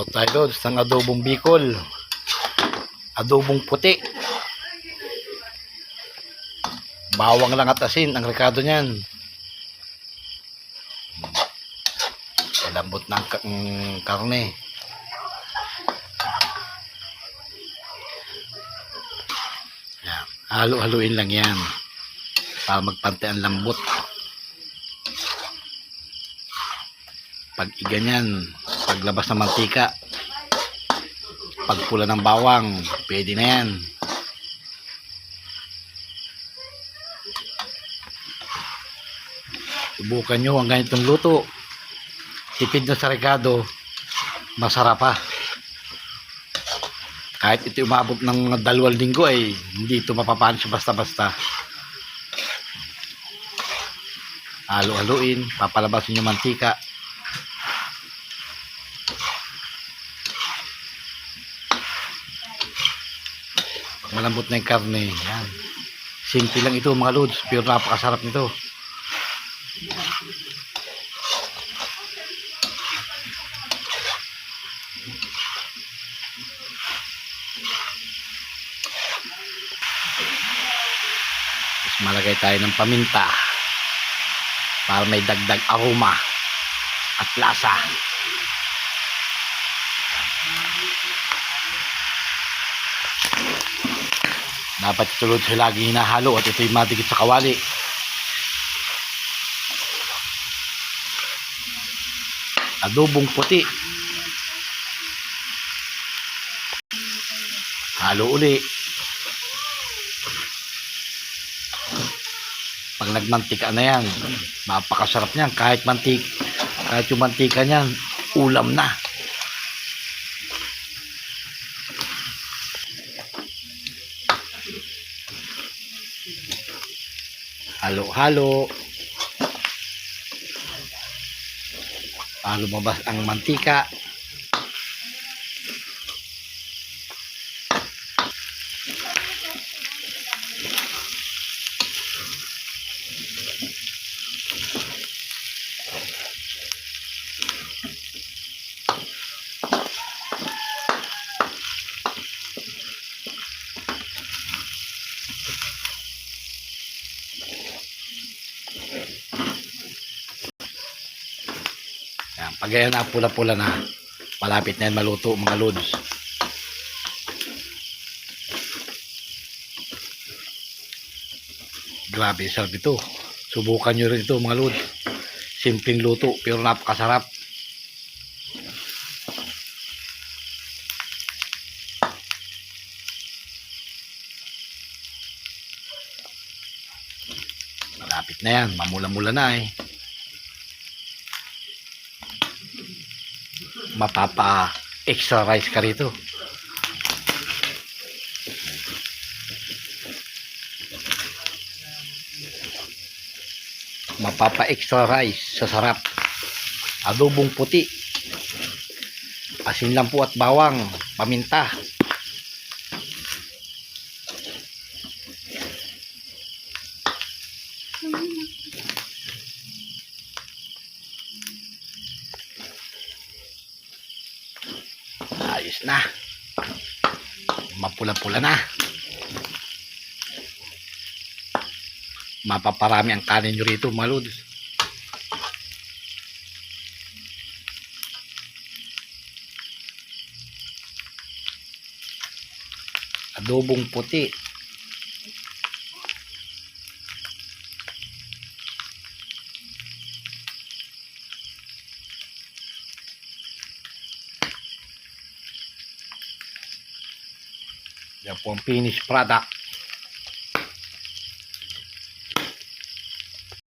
Luto tayo doon ng adobong bicol. Adobong puti. Bawang lang at asin ang rekado niyan. Lambot ng ng karne. Halo-haluin lang yan. Para magpante ang lambot. Pag iganyan, paglabas ng mantika, pagpula ng bawang, pwede na yan. Subukan nyo ang ganitong luto. Tipid na sa regado, masarap pa. Kahit ito umabot ng dalawang linggo ay hindi ito mapapanis basta-basta. Halo-haluin, papalabasin yung mantika. Malambot na yung karne. Yan. Simple lang ito mga lods, pero napakasarap nito. Tapos malagay tayo ng paminta para may dagdag aroma at lasa. Dapat tulad sa lagi hinahalo at ito'y madikit sa kawali. Adobong puti. Halo uli. Pag nagmantika na yan, mapakasarap niyan. Kahit mantik, kahit yung mantika niyan, ulam na. Halo-halo. Para lumabas ang mantika Yan, pag yan na pula-pula na, malapit na yan maluto mga lods. Grabe, sarap ito. Subukan nyo rin ito mga lods. Simpleng luto, pero napakasarap. Malapit na yan, mamula-mula na eh. Mapapa extra rice ka rito. Mapapa extra rice sa sarap. Adobong puti. Asin lang po at bawang, paminta. Ayos na. Mapula-pula na. Mapaparami ang kanin nyo rito, mga. Adobong puti. Yan po ang finished product.